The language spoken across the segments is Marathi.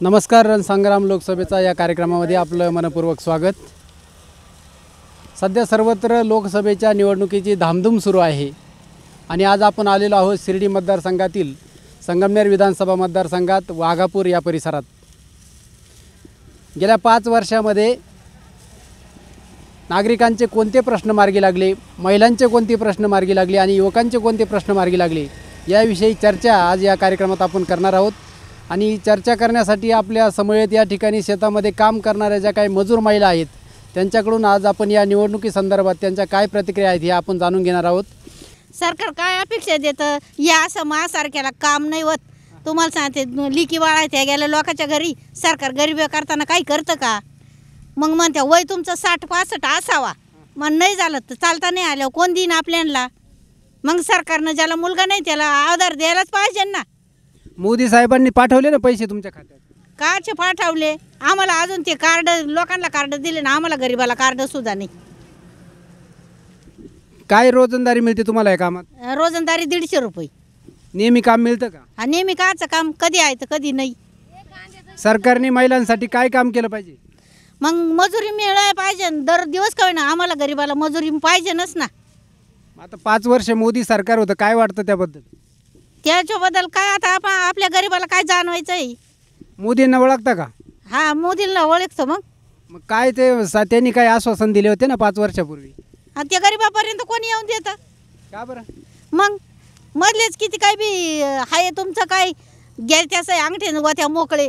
नमस्कार रणसंग्राम लोकसभेचा या कार्यक्रमामध्ये आपलं मनपूर्वक स्वागत. सध्या सर्वत्र लोकसभेच्या निवडणुकीची धामधूम सुरू आहे. आणि आज आपण आलेलो आहोत शिर्डी मतदारसंघातील संगमनेर विधानसभा मतदारसंघात वाघापूर या परिसरात. गेल्या पाच वर्षामध्ये नागरिकांचे कोणते प्रश्न मार्गी लागले महिलांचे कोणते प्रश्न मार्गी लागले आणि युवकांचे कोणते प्रश्न मार्गी लागले याविषयी चर्चा आज या कार्यक्रमात आपण करणार आहोत. आणि चर्चा करण्यासाठी आपल्या समवेत या ठिकाणी शेतामध्ये काम करणाऱ्या ज्या काही मजूर महिला आहेत त्यांच्याकडून आज आपण या निवडणुकीसंदर्भात त्यांच्या काय प्रतिक्रिया आहेत हे आपण जाणून घेणार आहोत. सरकार काय अपेक्षा देतं? या असं काम नाही होत. तुम्हाला सांगते लिकी वाळायच्या गेल्या लोकांच्या घरी सरकार गरीब करताना काही करतं का? मग म्हणते वय तुमचं साठ पासष्ट असावा. मग नाही झालं तर चालता नाही आलं. कोण देईन आपल्याला? मग सरकारनं ज्याला मुलगा नाही त्याला आधार द्यायलाच पाहिजे ना. मोदी साहेबांनी पाठवले ना पैसे तुमच्या खात्यात? कार्डचे पाठवले? आम्हाला अजून ते कार्ड लोकांना कार्ड दिले ना आम्हाला गरीबाला कार्ड सुद्धा नाही. काय रोजंदारी मिळते तुम्हाला या कामात? रोजंदारी दीडशे रुपये. नेहमी काम मिळतं का? हा नेहमी काचं काम कधी आहे तर कधी नाही. सरकारने महिलांसाठी काय काम केलं पाहिजे? मग मजुरी मिळायला पाहिजे न. दर दिवस काय ना आम्हाला गरीबाला मजुरी पाहिजेनच ना. आता पाच वर्ष मोदी सरकार होतं काय वाटतं त्याबद्दल? त्याच्याबद्दल काय आता आपण आपल्या गरीबाला काय जाणवायचं आहे मोदींना ओळखता का? हा मोदीला ओळखतो मग. मग काय ते सा- त्यांनी काय आश्वासन दिले होते ना पाच वर्षापूर्वी? आणि त्या गरीबापर्यंत कोणी येऊन देतं? का बरं? मग मधलेच किती काय बी आहे तुमचं काय गेल त्याचं अंगठे गोत्या मोकळे.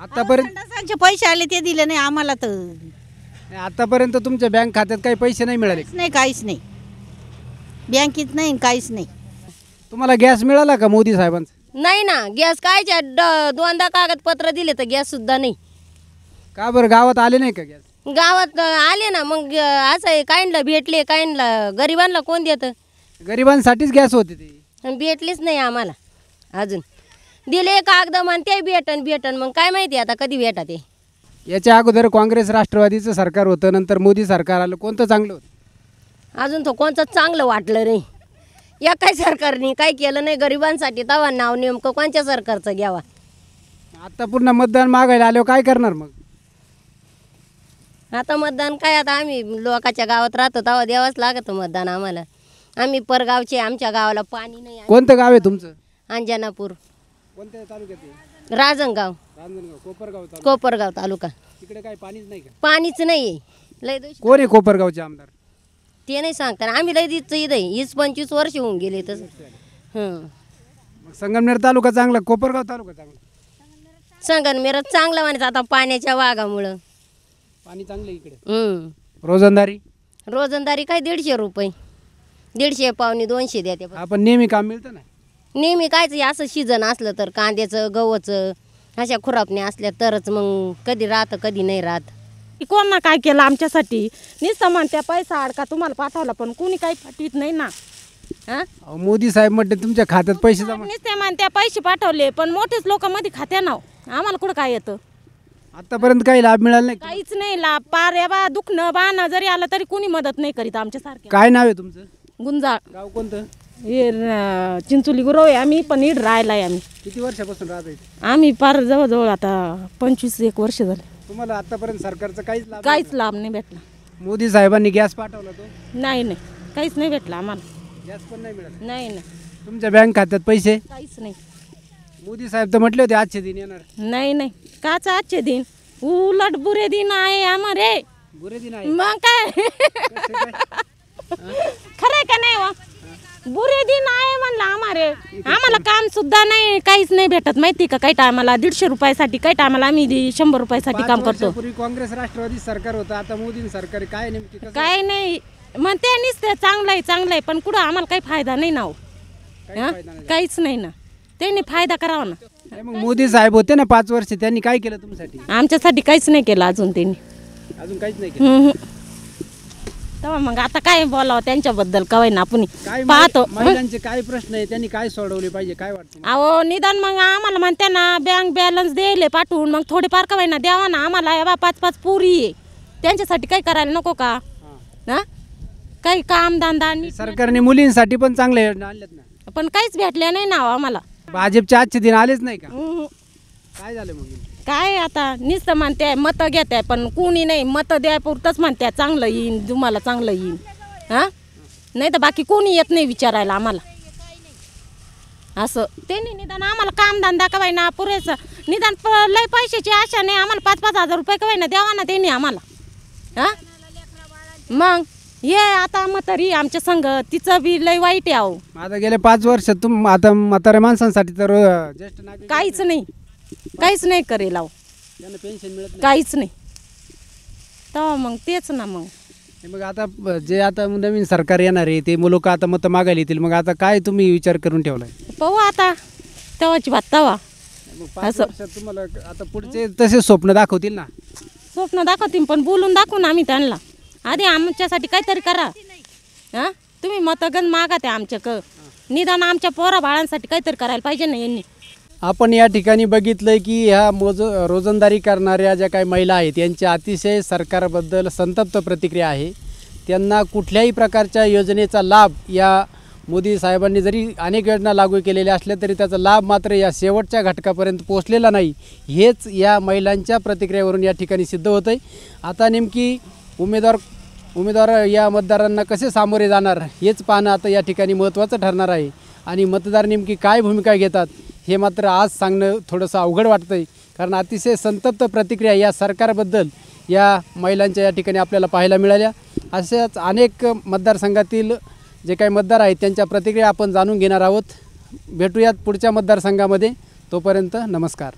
आतापर्यंत संडासांचे पैसे आले ते दिले नाही आम्हाला तर. आतापर्यंत तुमच्या बँक खात्यात काही पैसे नाही मिळाले नाही काहीच नाही. बँकेत नाही काहीच नाही. तुम्हाला गॅस मिळाला का मोदी साहेबांचा? नाही ना गॅस कायच्या ड- दोनदा कागदपत्र दिले तर गॅस सुद्धा नाही. का बरं गावात आले नाही का गॅस? गावात अ, आले ना मग अ, असं आहे काहींना भेटले काहींना गरिबांना कोण देतं? गरिबांसाठीच गॅस होते ते. अन भेटलीच नाही आम्हाला अजून. दिले कागद म्हण ते भेटन भेटन मग काय माहिती आता कधी भेटा ते. याच्या अगोदर काँग्रेस राष्ट्रवादीचं सरकार होतं नंतर मोदी सरकार आलं. कोणतं चांगलं होतं? अजून तो कोणतं चांगलं वाटलं नाही या काय सरकारने काय केलं नाही? गरिबांसाठी तवा नाव नेमकं कोणत्या सरकारचं घ्यावा? आता पुन्हा मतदान मागायला आल्यावर काय करणार मग? आता मतदान काय आता आम्ही लोकाच्या गावात राहतो तेव्हा द्यावंच लागतं मतदान आम्हाला. आम्ही परगावचे आमच्या गावाला पाणी नाही कोणतं गाव आहे तुमचं? अंजनापूर. कोणत्या तालुक्यात राजनगाव. रांजणगाव कोपरगाव तालुका. कोपरगाव तालुका. तिकडे काय पाणीच नाही का? पाणीच नाही लय कोण आहे कोपरगावचे आमदार? ते नाही सांगता. आम्ही लय इथं आहे. वीस पंचवीस वर्ष होऊन गेले तसं. हं. मग संगमनेर तालुका चांगला कोपरगाव तालुका चांगला? सांगा ना मेरा चांगलं म्हणायचं आता पाण्याच्या वाघामुळं. पाणी चांगलं आहे इकडे? रोजंदारी? रोजंदारी काय दीडशे रुपये. दीडशे पावणे दोनशे द्या आपण नेहमी काम मिळतं ना? नेहमी कायच असं सीजन असलं तर कांद्याचं गव्हाचं अशा खुरापण्या असल्या तरच मग कधी राहतं कधी नाही राहत. कोण ना काय केलं आमच्यासाठी? नुसतं म्हणत्या पैसा अडका तुम्हाला पाठवला पण कुणी काही पाठवित नाही ना. हा? अहो, मोदी साहेब म्हटले तुमच्या खात्यात पैसे जमा. नुसते म्हणत्या पैसे पाठवले पण मोठेच लोक मध्ये खात्या नाव. आम्हाला कुठं काय येतं? आतापर्यंत काही लाभ मिळाला नाही का? काहीच नाही लाभ. पार या बा दुखणं बाणं जरी आलं तरी कुणी मदत नाही करीत आमच्यासारख्या. काय नाव आहे तुमचं? गुंजाळ. गाव कोणतं? हे अं, चिंचोली गुरव आहे आम्ही पण इड राहिलाय आम्ही. किती वर्षापासून राहत आहे आम्ही पार जवळजवळ आता पंचवीस एक वर्ष झाले. तुम्हाला आतापर्यंत सरकारचा काहीच लाभ काहीच लाभ नाही भेटला? मोदी साहेबांनी गॅस पाठवला तो? नाही नाही. काहीच नाही भेटला आम्हाला. गॅस पण नाही मिळाला नाही नाही. तुमच्या बँक खात्यात पैसे? काहीच नाही. मोदी साहेब तर म्हटले होते आजचे दिन येणार. नाही नाही. काच आजचे दिन? उलट बुरे दिन आहे आम्हारे. बुरे दिन आहे. मग काय? खरंय का नाही वा बुरे दिन आहे म्हणलं आम्हारे आम्हाला काम सुद्धा नाही काहीच नाही भेटत माहिती का काही टायमाला दीडशे रुपयासाठी काही टायमाला आम्ही शंभर रुपयासाठी काम करतो काँग्रेस राष्ट्रवादी सरकार होतं आता मोदी सरकार. काय नेमकी कसं काय नाही म्हणते नुसते चांगलं आहे चांगलं आहे पण कुठं आम्हाला काही फायदा नाही ना हो. काही हा? फायदा नाही. काहीच नाही ना त्यांनी फायदा करावा ना नाही, मग मोदी साहेब होते ना पाच वर्ष त्यांनी काय केलं तुमच्यासाठी आमच्यासाठी काहीच नाही केलं अजून त्यांनी अजून काहीच नाही केलं हम्म. तेव्हा मग आता काय बोलावं त्यांच्याबद्दल? कवाय ना आपण. काय पाहतो. महि- महिलांचे काय प्रश्न आहे? त्यांनी काय सोडवले पाहिजे? काय वाटतं अहो निदान मग आम्हाला म्हणते ना बँक बॅलन्स द्यायले पाठवून मग थोडेफार का ना द्यावा ना. आम्हाला या बा पाच पाच पुरी आहे. त्यांच्यासाठी काही करायला नको का? हां. हा काही काम धंदा नीट- सरकारने मुलींसाठी पण चांगले योजना आणल्यात ना. पण काहीच भेटल्या नाही ना हो आम्हाला. भाजपचे आजचे दिन आलेच नाही का? हम्म. काय झालं मग? काय आता? नुसतं म्हणते मतं घेते पण कोणी नाही मतं द्या पुरतंच म्हणते चांगलं येईन तुम्हाला चांगलं येईन. हां? नाही तर बाकी कोणी येत नाही विचारायला आम्हाला. असं. त्यांनी निदान आम्हाला कामधंदा का ना पुरेसं. निदान प लय पैशाची आशा नाही आम्हाला पाच पाच हजार रुपये का ना द्यावा ना त्यांनी आम्हाला. हां? मग ये आता म्हातारी आमच्या संघ तिचं बी लय वाईट आहे अहो. आता गेल्या पाच वर्षात तुम आता म्हाताऱ्या माणसांसाठी तर ज्येष्ठ नागरिक काहीच नाही. काहीच नाही करेल अहो त्यांना पेन्शन मिळत नाही. काहीच नाही. तेव्हा मग तेच ना मग. हे मग आता ब- जे आता नवीन सरकार येणार आहे ते लोक आता मतं मागायला येतील? मग आता काय तुम्ही विचार करून ठेवलाय? पाहू आता. तेव्हाची बात तेव्हा. मग पाच असं. वर्षात तुम्हाला आता पुढचे तसे स्वप्न दाखवतील ना? स्वप्न दाखवतील पण बोलून दाखवू ना आम्ही त्यांना. आधी आमच्यासाठी काहीतरी करा. हां? तुम्ही मतगण मागा ते आमच्या क निदान आमच्या पोरा बाळांसाठी काहीतरी करायला पाहिजे ना यांनी. आपण या ठिकाणी बघितलं की ह्या मोज रोजंदारी करणाऱ्या ज्या काही महिला आहेत यांच्या अतिशय सरकारबद्दल संतप्त प्रतिक्रिया आहे. त्यांना कुठल्याही प्रकारच्या योजनेचा लाभ या मोदी साहेबांनी जरी अनेक योजना लागू केलेल्या असल्या तरी त्याचा लाभ मात्र या शेवटच्या घटकापर्यंत पोचलेला नाही. हेच या महिलांच्या प्रतिक्रियेवरून या ठिकाणी सिद्ध होतं आहे आता नेमकी उमेदवार उमेदवार या मतदारांना कसे सामोरे जाणार हेच पाहणं आता या ठिकाणी महत्त्वाचं ठरणार आहे. आणि मतदार नेमकी काय भूमिका घेतात हे मात्र आज सांगणं थोडंसं अवघड वाटतं आहे कारण अतिशय संतप्त प्रतिक्रिया या सरकारबद्दल या महिलांच्या या ठिकाणी आपल्याला पाहायला मिळाल्या. अशाच अनेक मतदारसंघातील जे काही मतदार आहेत त्यांच्या प्रतिक्रिया आपण जाणून घेणार आहोत. भेटूयात पुढच्या मतदारसंघामध्ये. तोपर्यंत नमस्कार.